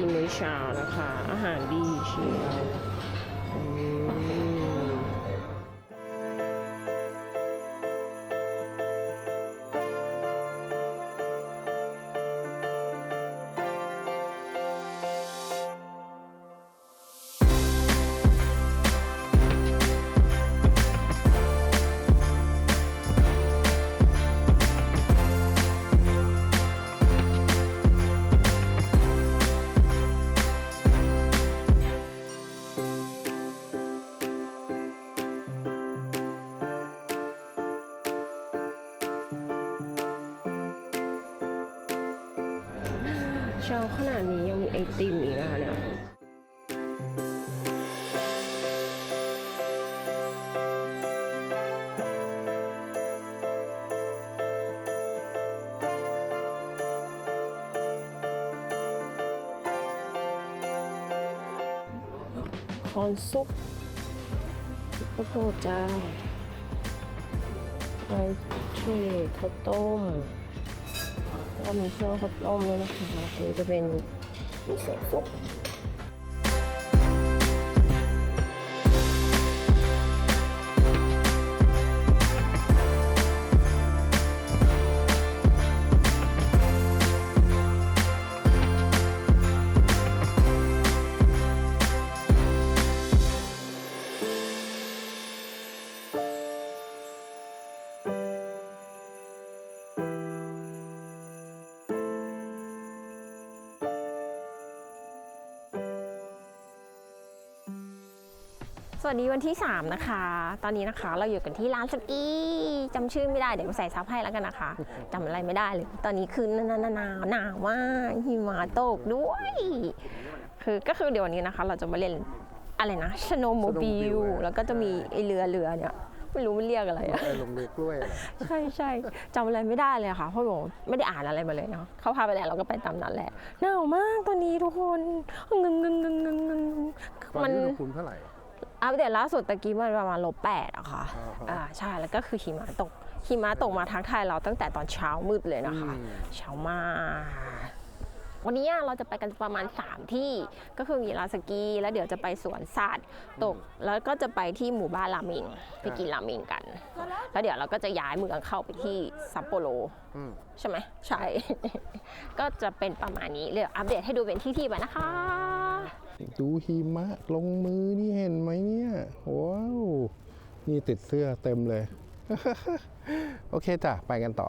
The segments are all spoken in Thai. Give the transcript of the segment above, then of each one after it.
กินมื้อเช้านะคะ อาหารดีเชียว คอนซุปข้าวโพดจ้าไปช่วยข้าวต้มก็มีเครื่องข้าวต้มด้วยนะคะอันนี้จะเป็นมีเศษซุป สวัสดีวันที่ 3 นะคะ ตอนนี้นะคะเราอยู่กันที่ร้านสกีจำชื่อไม่ได้เดี๋ยวใส่ซับให้แล้วกันนะคะจำอะไรไม่ได้เลย ตอนนี้คือหนาวหนาวหนาวมากหิมะตกด้วย คือก็คือเดี๋ยววันนี้นะคะ เราจะมาเล่นอะไรนะชโนโมบิล snowmobile แล้วก็จะมีไอเรือเรือเนี่ยไม่รู้มันเรียกอะไรอะไปลงเรือกล้วยเหรอใช่ใช่จำอะไรไม่ได้เลยค่ะเพราะผมไม่ได้อ่านอะไรมาเลยเนาะเขาพาไปไหนเราก็ไปตามนั้นแหละหนาวมากตอนนี้ทุกคนงึงงึงงึงงึงงึงตอนมันนี้อุณหภูมิเท่าไหร่ อัปเดตล่าสุดตะกี้มันประมาณลบแปดอะค่ะอ่าฮะอ่าใช่แล้วก็คือหิมะตกหิมะตกมาทักทายเราตั้งแต่ตอนเช้ามืดเลยนะคะอืมเช้ามากวันนี้เราจะไปกันประมาณ 3 ที่ก็คือมีลานสกี แล้วเดี๋ยวจะไปสวนสัตว์ตก แล้วก็จะไปที่หมู่บ้านราเมงไปกินราเมงกัน แล้วเดี๋ยวเราก็จะย้ายเมืองเข้าไปที่ซัปโปโรอืมใช่ไหมใช่ ก็จะเป็นประมาณนี้เดี๋ยวอัปเดตให้ดูเป็นที่ๆไปนะคะ ดูหิมะลงมือนี่เห็นไหมเนี่ยว้าวนี่ติดเสื้อเต็มเลย โอเคจ้ะ ไปกันต่อ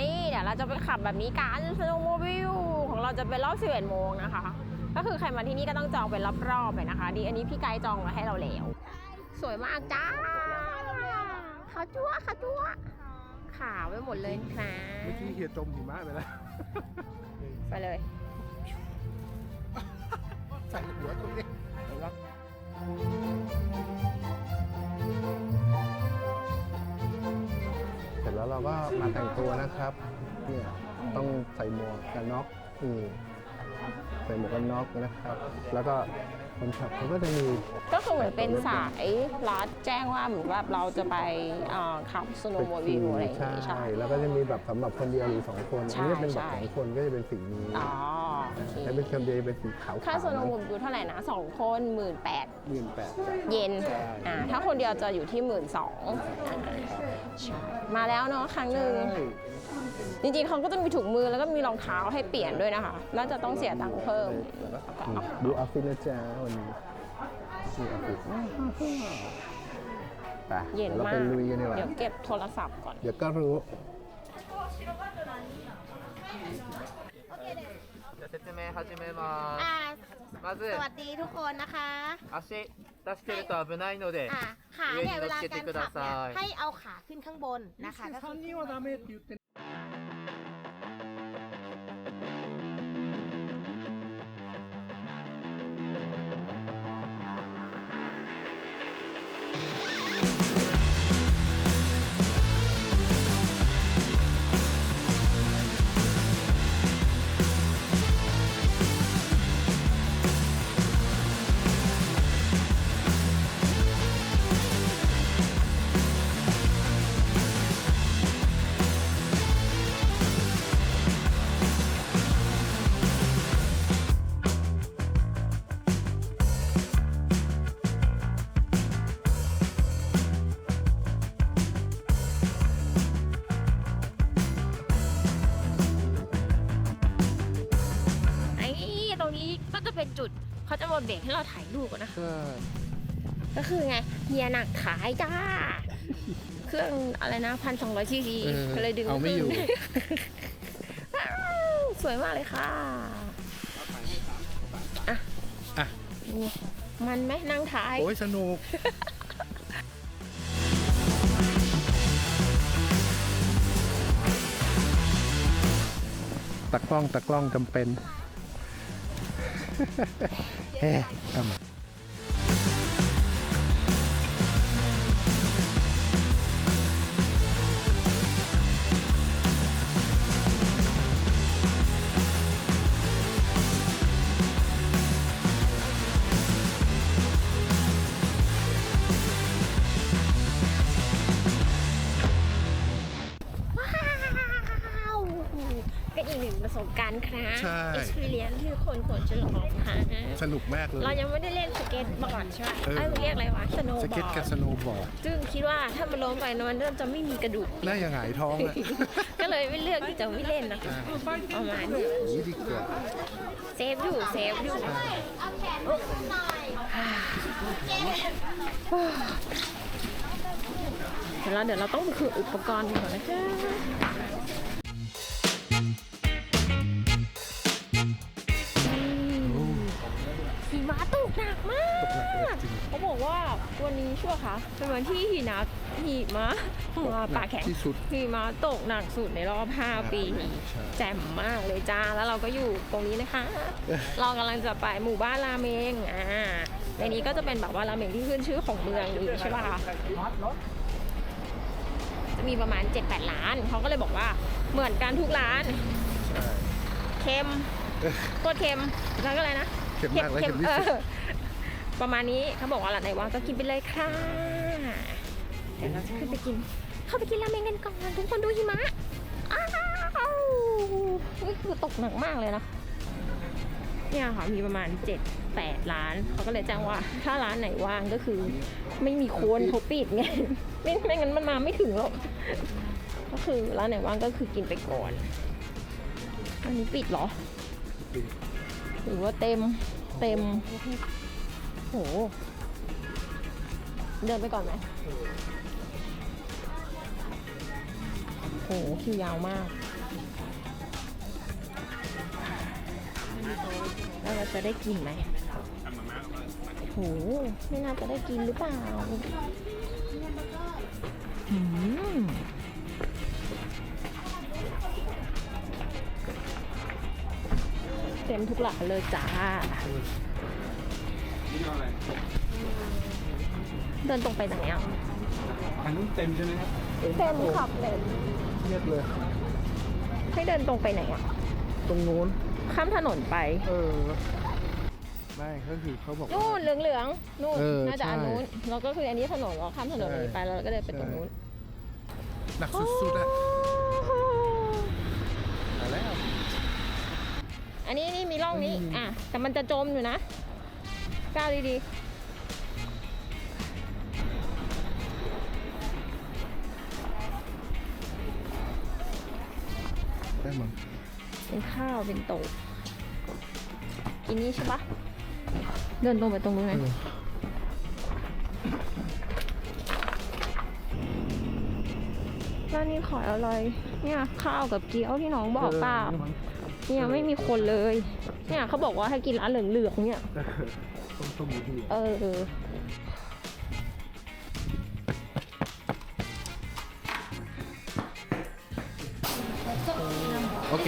นี่เดี๋ยวเราจะไปขับแบบนี้กันสโนว์โมบิลของเราจะเป็นรอบ 11 โมงนะคะ ก็คือใครมาที่นี่ก็ต้องจองเป็นรอบๆเลยนะคะ ดีอันนี้พี่ไกด์จองมาให้เราแล้ว สวยมากจ้าขาวจั๊วขาวจั๊ว ขาวไปหมดเลยค่ะเมื่อกี้เฮียจมหิมะไปแล้ว ไปเลย ใส่หัวตัวเองเอาละเสร็จแล้วเราก็มาแต่งตัวนะครับ เนี่ยต้องใส่หมวกกันน็อกนี่ใส่หมวกกันน็อกนะครับ แล้วก็ คนขับเขาก็จะมี ก็คือเหมือนเป็นสายรัดแจ้งว่าเหมือนว่าเราจะไปเอ่อขับสโนว์โมบิลอะไรอย่างใช่งี้ใช่แล้วก็จะมีแบบสำหรับคนเดียวหรือสองคน ใช่อันนี้เป็นแบบใช่ สองคนก็จะเป็นสีนี้อ๋อโอเคถ้าเป็นคนเดียวจะเป็นสีขาวค่าสโนว์โมบิลเท่าไหร่นะสองคนหมื่นแปด หมื่นแปด เย็นใช่ อ่าถ้าคนเดียวจะอยู่ที่หมื่นสองใช่มาแล้วเนาะครั้งหนึ่ง จริงๆเขาก็จะมีถุงมือแล้วก็มีรองเท้าให้เปลี่ยนด้วยนะคะ น่าจะต้องเสียตังค์เพิ่ม ดูออฟฟิศนะจ๊ะวันนี้นี่ออฟฟิศไป เย็น เรา มา ไป ก ลุยกันดีกว่า เดี๋ยวเก็บโทรศัพท์ก่อน เดี๋ยวก็รู้ じゃあ説明始めま อ่า す。まず สวัสดีทุกคนนะคะ 足出してると危ないので อ่าขา 上 เนี่ย に เว 乗っ ลา け กา て ร くだ ขับเนี่ย さい ให้เอาขาขึ้นข้างบนนะคะ ก็ จุดเขาจะมาเบรกให้เราถ่ายรูปก่อนนะคะก็ก็คือไงเฮียหนักขายจ้า เครื่องอะไรนะพันสองร้อยซีซีเออเลยดึงเอาไม่อยู่ ขึ้นสวยมากเลยค่ะอะอะ นี่มันไหมนั่งท้าย โอ้ยสนุก ตะกล้องตะกล้องจำเป็น เฮ้ สนุกมากเลย เรายังไม่ได้เล่นสเก็ตบอร์ดใช่ไหมเออเอ้ยเรียกอะไรวะสโนว์สบเก็ตอกับร์ดสโนว์บอร์ดซึ่งคิดว่าถ้ามันล้มไปมันเริ่มจะไม่มีกระดูก น่าจะหงายท้องอะ ก็เลยไม่เลือกที่จะไม่เล่นนะคะประมาณนี้นี่ดีกว่าเซฟอยู่เซฟอยู่เดี๋ยวเราเดี๋ยวเราต้องไปคืออุปกรณ์ก่อนนะจ๊ะ หิมะตกหนักมากเขาบอกว่าวันนี้ชั่วค่ะเป็นวันที่หินะหิมะมาปากแข็งที่สุดหิมะตกหนักสุดในรอบ 5 ปีใช่ แจ่มมากเลยจ้า แล้วเราก็อยู่ตรงนี้นะคะ เรากำลังจะไปหมู่บ้านราเมงอ่าในนี้ก็จะเป็นแบบว่าราเมงที่ขึ้นชื่อของเมืองนี้ใช่ป่ะจะมีประมาณ 7-8 ร้าน เขาก็เลยบอกว่าเหมือนกันทุกร้าน ใช่ เค็มโคตรเค็มแล้วก็อะไรนะ เค็มมากและเค็มที่เอสุดอประมาณนี้เขาบอกว่าร้านไหนว่างก็กินไปเลยค่ะเดี๋ยวเราจะขึ้นไปกิน เข้าไปกินราเมงกันก่อน ทุกคนดูหิมะอ้าวนี่คือตกหนักมากเลยนะเนี่ยค่ะมีประมาณ 7 8ร้านเขาก็เลยแจ้งว่า ถ้าร้านไหนว่างก็คือ ไม่มีคนเขาปิดไงไม่ไม่งั้นมันมาไม่ถึงหรอกก็คือร้านไหนว่างก็คือกินไปก่อน อันนี้ปิดเหรอ หรือว่าเต็มเต็มโหเดินไปก่อนไหมโหคิวยาวมากแล้วเราจะได้กินไหมโหไม่น่าจะได้กินหรือเปล่าอืม มทุกหลักเลยจ้า เดินตรงไปไหนอะทางนู้นเต็มใช่ไหมครับเต็มขับเต็มเงียบเลย ให้เดินตรงไปไหนอะ ตรงนู้น ข้ามถนนไป เออ ไม่ก็คือเขาบอก นู่นเหลืองเหลืองๆนู่น เออน่าจะอันใช่นู้นแล้วก็คืออันนี้ถนนเราข้ามถนนใช่นี้ไปแล้วเราก็เดินไปตรงนู้น หนักสุดๆอะมาแล้ว อั นนี้นี่มีร่องนี้อืมอะ แต่มันจะจมอยู่นะ ก้าวดีได้มั้งๆเป็นข้าวเป็นโตะกินนี้ใช่ปะเดินตรงไปตรงนู้นไหมเออร้านนี้ขายอะไร เนี่ยข้าวกับเกี๊ยวที่น้องบอกเปล่า เออนี่มั้งเนี่ยไม่มีคนเลย เนี่ยเขาบอกว่าให้กินร้านเหลืองๆเนี่ยต้มต้มอยู่ที่เออโอเค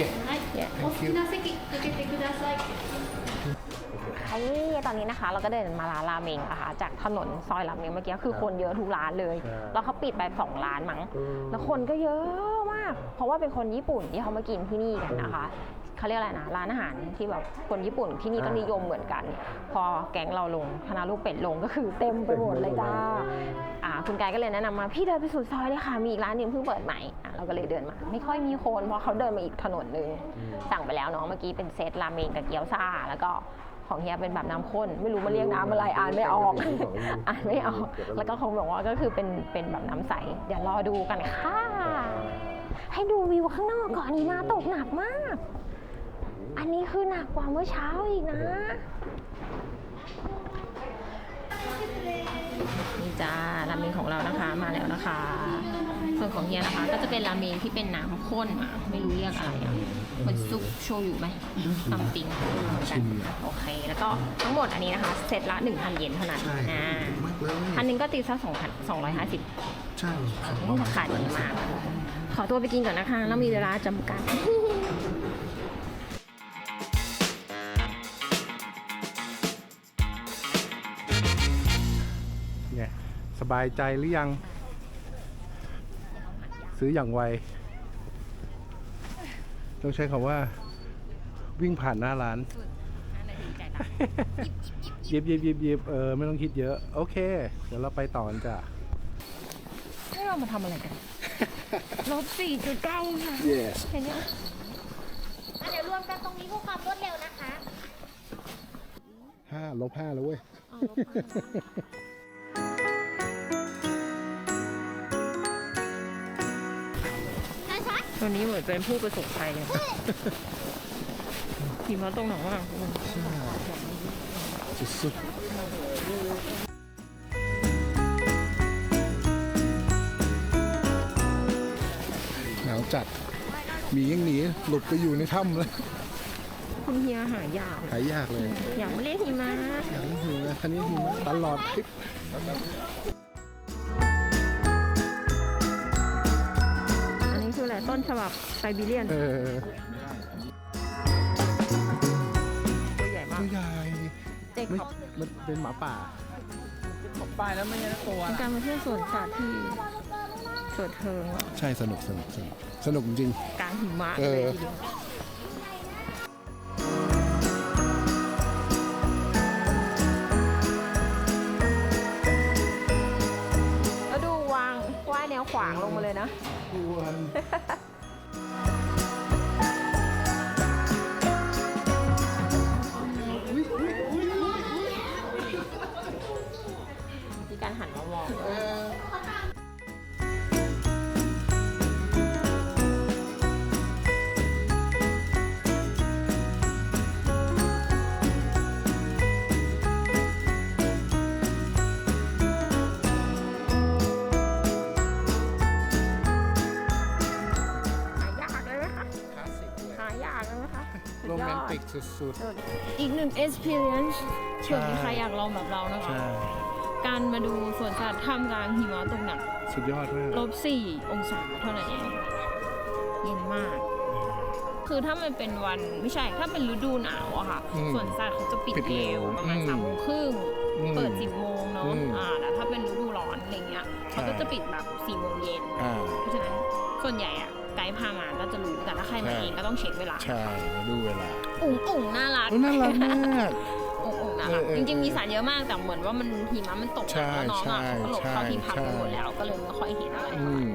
เนี่ย thank you ไอ้ตอนนี้นะคะเราก็เดินมาร้านราเมงนะคะจากถนนซอยราเมงเมื่อกี้คือคนเยอะทุกร้านเลยใช่แล้วเขาปิดไปสองร้านมั้งเออแล้วคนก็เยอะมาก เพราะว่าเป็นคนญี่ปุ่นที่เขามากินที่นี่กันนะคะ เขาเรียกอะไรนะร้านอาหารที่แบบคนญี่ปุ่นที่นี่ก็นิยมเหมือนกัน พอแก๊งเราลงคณะลูกเป็ดลงก็คือเต็มไปหมดเลยจ้าอ่าคุณกายก็เลยแนะนำมาพี่เดินไปสุดซอยเลยค่ะมีอีกร้านหนึงเพิ่งเปิดใหม่อะเราก็เลยเดินมา ไม่ค่อยมีคนเพราะเขาเดินมาอีกถนนหนึงสั่งไปแล้วเนาะเมื่อกี้เป็นเซตราเมงกับเกี๊ยวซ่าแล้วก็ของเฮียเป็นแบบน้ำข้น ไม่รู้มาเรียกน้ำอะไรอ่านไม่ออกอ่านไม่ออก แล้วก็คงบอกว่าก็คือเป็นเป็นแบบน้ำใส เดี๋ยวรอดูกันค่ะ ให้ดูวิวข้างนอกก่อนนี่มาตกหนักมาก อันนี้คือหนักกว่าเมื่อเช้าอีกนะ นี่จ้าราเมงของเรานะคะมาแล้วนะคะ ส่วนของเฮียนะคะ ก็จะเป็นราเมงที่เป็นน้ำข้นอะไม่รู้เรียกอะไรอะมันซุปโชยุไหมซัมติงกันโอเค แล้วก็ทั้งหมดอันนี้นะคะเสร็จละ1,000เยนเท่านั้นใช่อ่ามากเลยพันหนึ่งก็ตีซะ2 250 ใช่ครับราคาดีมาก ขอตัวไปกินก่อนนะคะ แล้วมีเวลาจำกัด สบายใจหรือยัง ซื้ออย่างไว ต้องใช้คำว่า วิ่งผ่านหน้าร้านหยิบหยิบหยิบหยิบเออไม่ต้องคิดเยอะ โอเค เดี๋ยวเราไปต่อกันจ้ะให้เรามาทำอะไรกันลบสี่จุดเก้าค่ะ yes เห็นยังอะเดี๋ยวรวมกันตรงนี้เพื่อความรวดเร็วนะคะห้าลบห้าแล้วเว้ย วนี้เหมือนเป็นผู้ประสบภัยเลยหิมะตรงหนองว่างสุดๆหนาวจัดหมียังหนีหลบไปอยู่ในถ้ำแล้ว คุณเฮียหายากหายากเลย อยากมาเล่นหิมะอย่างนี้หิมะคันนี้หิมะตลอดทริป ต้นฉบับไซบีเรียนเออตัวใหญ่มาก ตัวใหญ่เจ๊ไม่ขอบมันเป็นหมาป่าป้ายแล้วไม่ใช่ตัวเป็นการมาเที่ยวสวนสัตว์ที่เปิดเทอมอะใช่สนุกสนุกสนุกสนุกจริง กลางหิมะเอเลยอทีเดียวแล้ว ขวางลงมาเลยนะมีการหันมามองห สุดโรยแมอนด ติกสุด อีกหนึ่ง experience เผื่อมีใครอยากลองแบบเรานะๆ คะ ใช่ การมาดูสวนสัตว์ท่ามกลางหิมะตกหนักสุดยอดมากลบสี่องศาเท่านั้นเองเย็นมาก คือถ้ามันเป็นวันไม่ใช่ ถ้าเป็นฤดูหนาวอะค่ะอืมสวนสัตว์เขาจะปิดปิดเร็เร็ววประมาณอืมสามโมงครึ่งอืมเปิดสิบโมงเนาะอืมอ่าแต่ถ้าเป็นฤดูร้อนอะไรเงี้ยเขาก็ใช่ จะปิดแบบสี่โมงเย็น อ่า เพราะฉะนั้นส่วนใหญ่อะไกด์ พามาก็จะรู้แต่ถ้าใครมาใช่เองก็ต้องเช็คเวลา ใช่มาดูเวลาอุ๋งอุ๋งน่ารักโอ้น่ารักมาก อุ๋งอุ๋งน่าเอรัอกเออจริงๆมีสารเยอะมากแต่เหมือนว่ามันหิมะมันตกใช่แล้วน้องอะใช่เขาก็หลบเข้าที่พักใช่กันหมดแล้วก็เลยไม่ค่อยเห็นอะไรอืม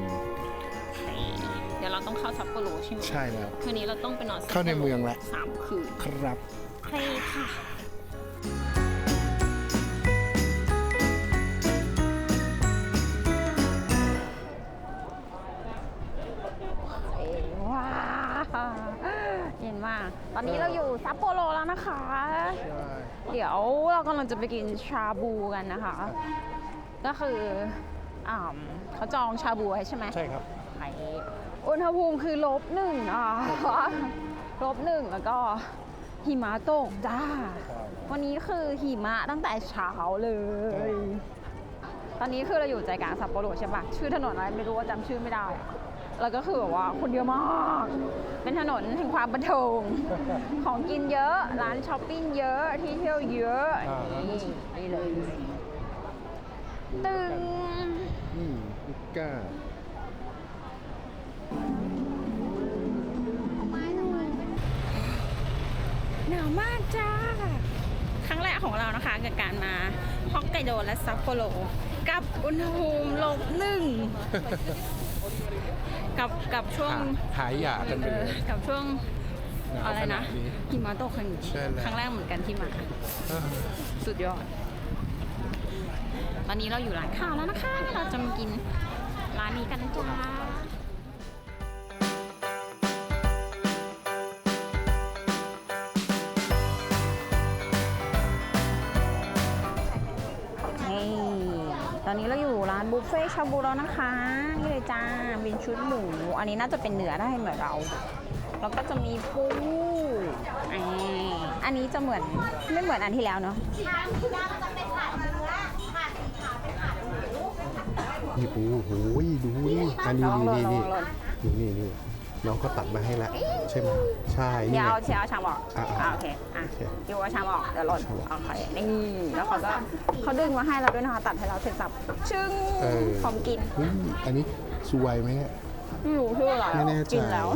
เดี๋ยวเราต้องเข้าซัปโปโรใช่ไหมใช่แล้ว คืนนี้เราต้องไปนอนซัปโปโรเข้าในเมืองแล้วสามคืนครับโอเคค่ะ ตอนนี้เราอยู่ซัปโปโรแล้วนะคะ เดี๋ยวเรากำลังจะไปกินชาบูกันนะคะ ก็คืออ่าเขาจองชาบูไว้ใช่ไหมใช่ครับไข่อุณหภูมิคือลบหนึ่งอะลบหนึ่งแล้วก็หิมะตกจ้า วันนี้คือหิมะตั้งแต่เช้าเลย ตอนนี้คือเราอยู่ใจกลางซัปโปโรใช่ปะชื่อถนนอะไรไม่รู้ว่าจำชื่อไม่ได้ แล้วก็คือแบบว่าคนเยอะมาก เป็นถนนแห่งความบันเทิง ของกินเยอะ ร้านช้อปปิ้งเยอะ ที่เที่ยวเยอะ อ่าฮะนี่นี่เลย ตึงอืมลูกก้าหนาวมากจ้า ครั้งแรกของเรานะคะกับการมาฮอกไกโดและซัปโปโรกับอุณหภูมิลบหนึ่ง กับกับช่วงหายหยากันไปเอเลอยกับช่วงหนาวอะไรขนานะดนี้ หิมะตกครั้งใช่แล้ว ครั้งแรกเหมือนกันที่มาอ่าสุดยอด ตอนนี้เราอยู่ร้านข้าวแล้วนะคะ เราจะมากินร้านนี้กันจ้า อนนี้เราอยู่ร้านบุฟเฟ่ชาบูแล้วนะคะนี่เลยจ้าเป็นชุดหมู อันนี้น่าจะเป็นเนื้อได้เหมือนเรา แล้วก็จะมีปูออันนี้จะเหมือนไม่เหมือนอันที่แล้วเนาะสีด้านจะเป็นถาดเนื้อถาดสีขาวเป็นถาดหมูนี่ปูโอ้ยดูนี่อันนี้นี่นี่นี่นี่ นี่น้องก็ตัดมาให้แล้วใช่ไหมใช่เดี๋นี่ยวไง เอาเชียวเอาชามออกอะอะอ่าโอเคอะโอเคอยู่เอาชามออกเดี๋ยวหล่นชามออก โอเคนี่แล้วเขาก็เขาดึงมาให้เราด้วยนะคะตัดให้เราเสร็จสับชึ้งเออพร้อมกินเฮ้ยอันนี้สวยไหมเนี่ย ไม่รู้ชื่ออะไรไม่แน่ใจ กินแล้ว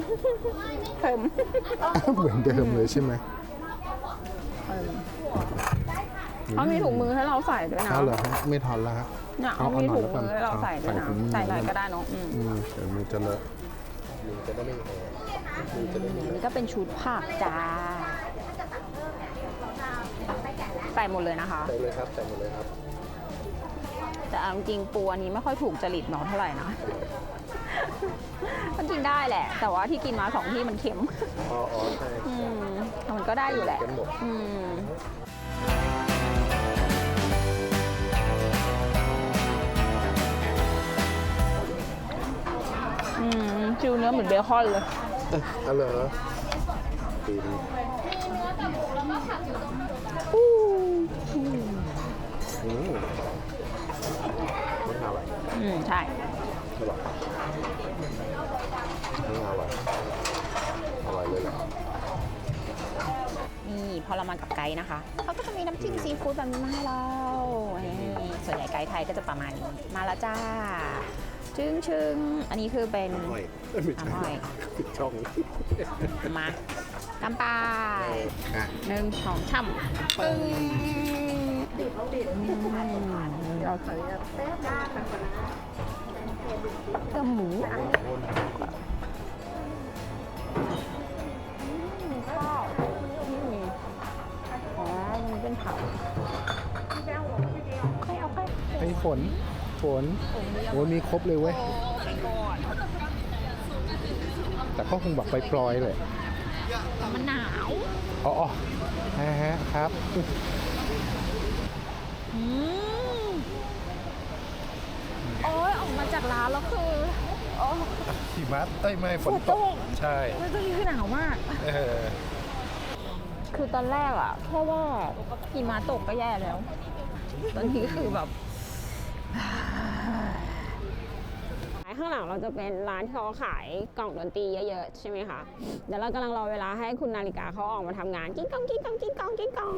เค็มเหมือนเดิมเลยใช่ไหมเออเขามีถุงมือให้เราใส่ด้วยนะเอาเหรอฮะไม่ทันแล้วฮะ เนี่ยเอาเขามีเอาหน่ถุอยงมือให้เราใส่ด้วยนะเอาใส่ถุงมือ ใส่หน่อยก็ได้เนาะอืม อืมเดี๋ยวมือจะเลอะ มือจะได้ไม่แอมือจะได้ไม่อันนี้ก็เป็นชุดผักจ้า ใส่หมดเลยนะคะ ใส่เลยครับใส่หมดเลยครับแต่เอาจริงๆปูอันนี้ไม่ค่อยถูกจริตน้องเท่าไหร่นะ มันกินได้แหละ แต่ว่าที่กินมาสองที่มันเค็ม อ๋ออ๋อใช่อืมมันก็ได้อยู่แหละเค็มหมด อืม ฟิวเนื้อเหมือนเบคอนเลยเอ้ยเอาเหรอดีดีอืมไม่อร่อยอืมใช่ อร่อยไม่อร่อยอร่อยเลยแหละนี่พอเรามากับไกด์นะคะ เขาก็จะมีน้ำจิ้มซีฟู้ดแบบนี้มาให้เรานี่ส่วนใหญ่ไกด์ไทยก็จะประมาณนี้ มาแล้วจ้า ชึ้งชึ้งอันนี้คือเป็นอร่อยเอ้ยไม่ใช่อร่อยผิดช่องมากำปายอะหนึ่งสองช่ำปึ้งอืมเราใส่เครื่องหมูข้าวนี่อ๋อมันเป็นผักค่อยเอาค่อยไอ้ฝน ฝนโอ้ยมีครบเลยเว้ยโอ้ไปก่อนแต่ก็คงแบบไปปลอยๆเลยแต่มันหนาวอ๋ออ๋อฮะฮะครับอืมโอ้ยออกมาจากร้านแล้วคือโอ้หิมะเอ้ยไม่ฝนฝนตตกกใช่เฮ้ยตอนนี้คือหนาวมากเออคือตอนแรกอะแค่ว่าหิมะตกก็แย่แล้ว ตอนนี้คือแบบ ข้างหลังเราจะเป็นร้านที่เขาขายกล่องดนตรีเยอะๆใช่ไหมคะเดี๋ยวเรากำลังรอเวลาให้คุณนาฬิกาเขาออกมาทำงานกิ้งกองกิ้งกองกิ้งกองกิ้งกอง